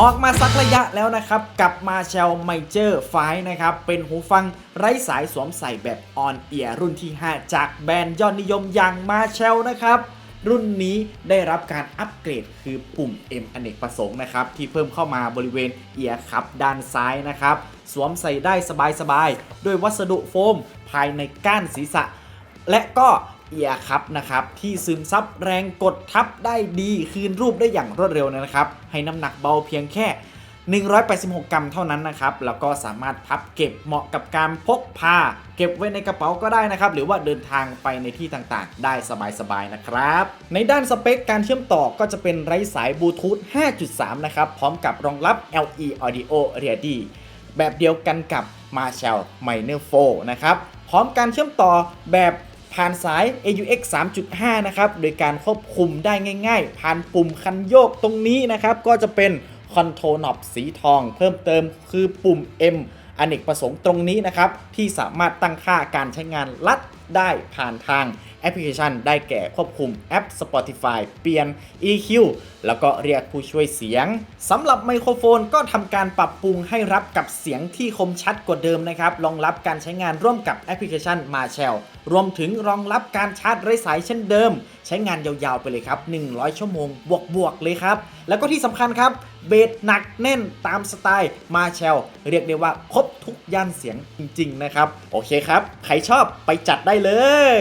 ออกมาสักระยะแล้วนะครับ กับมาเชลไมเจอร์ไฟนะครับ เป็นหูฟังไร้สายสวมใส่แบบออนเอียรุ่นที่ 5 จากแบรนด์ยอดนิยมอย่างมาเชลนะครับ รุ่นนี้ได้รับการอัปเกรดคือปุ่ม M อเนกประสงค์นะครับ ที่เพิ่มเข้ามาบริเวณเอียร์คับด้านซ้ายนะครับ สวมใส่ได้สบายๆด้วยวัสดุโฟมภายในก้านศีรษะ และก็ เอียครับนะครับที่ซึมซับแรงกดทับได้ดีคืนรูปได้อย่างรวดเร็วนะครับ ให้น้ำหนักเบาเพียงแค่ 186 กรัมเท่านั้นนะครับ แล้วก็สามารถพับเก็บเหมาะกับการพกพา เก็บไว้ในกระเป๋าก็ได้นะครับ หรือว่าเดินทางไปในที่ต่างๆ ได้สบายๆนะครับ ในด้านสเปคการเชื่อมต่อก็จะเป็นไร้สายบลูทูธ 5.3 นะครับ พร้อมกับรองรับ LE Audio Ready แบบเดียวกันกับ Marshall Minor 4 นะครับ พร้อมการเชื่อมต่อแบบ ผ่านสาย AUX 3.5 นะครับ โดยการควบคุมได้ง่าย ๆ ผ่านปุ่มคันโยกตรงนี้นะครับ ก็จะเป็นคอนโทรลนอบสีทอง เพิ่มเติมคือปุ่ม M อเนกประสงค์ตรงนี้นะครับ ที่สามารถตั้งค่าการใช้งานลัดได้ผ่านทาง แอปพลิเคชัน ได้แก่ควบคุมแอป Spotify เปลี่ยน EQ แล้วก็เรียกผู้ช่วยเสียงสำหรับไมโครโฟนก็ทำการปรับปรุงให้รับกับเสียงที่คมชัดกว่าเดิมนะครับรองรับการใช้งานร่วมกับแอปพลิเคชัน m a r s h a l รวมถึงรองรับการชาร์จไร้สายเช่นเดิม ใช้งานยาวๆไปเลยครับ 100 ชั่วโมง บวกๆเลยครับ แล้วก็ที่สำคัญครับเบสหนักแน่นตามสไตล์ Marshall เรียกได้ว่าครบทุกย่านเสียงจริง ๆ นะครับ โอเคครับ ใครชอบไปจัดได้เลย